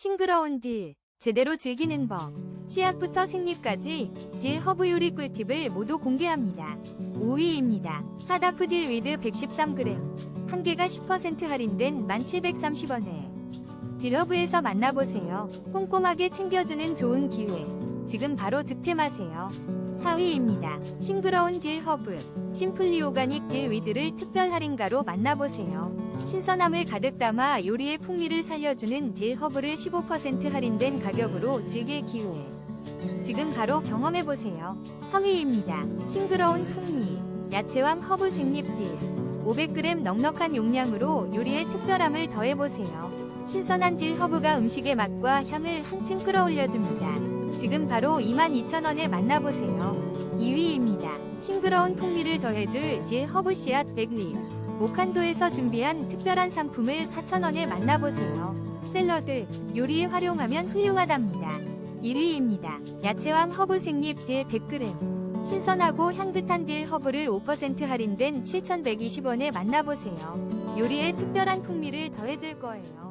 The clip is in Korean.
싱그러운 딜, 제대로 즐기는 법, 씨앗부터 생립까지 딜 허브 요리 꿀팁을 모두 공개합니다. 5위입니다. 사다프 딜 위드 113g, 한 개가 10% 할인된 1730원에 딜허브에서 만나보세요. 꼼꼼하게 챙겨주는 좋은 기회. 지금 바로 득템하세요. 4위입니다. 싱그러운 딜 허브, 심플리 오가닉 딜 위드를 특별 할인가로 만나보세요. 신선함을 가득 담아 요리의 풍미를 살려주는 딜 허브를 15% 할인된 가격으로 즐길 기회. 지금 바로 경험해보세요. 3위입니다. 싱그러운 풍미, 야채왕 허브 생립딜. 500g 넉넉한 용량으로 요리에 특별함을 더해보세요. 신선한 딜 허브가 음식의 맛과 향을 한층 끌어올려줍니다. 지금 바로 22,000원에 만나보세요. 2위입니다. 싱그러운 풍미를 더해줄 딜 허브 씨앗 100립. 모칸도에서 준비한 특별한 상품을 4,000원에 만나보세요. 샐러드, 요리에 활용하면 훌륭하답니다. 1위입니다. 야채왕 허브 생립 딜 100g. 신선하고 향긋한 딜 허브를 5% 할인된 7,120원에 만나보세요. 요리에 특별한 풍미를 더해줄 거예요.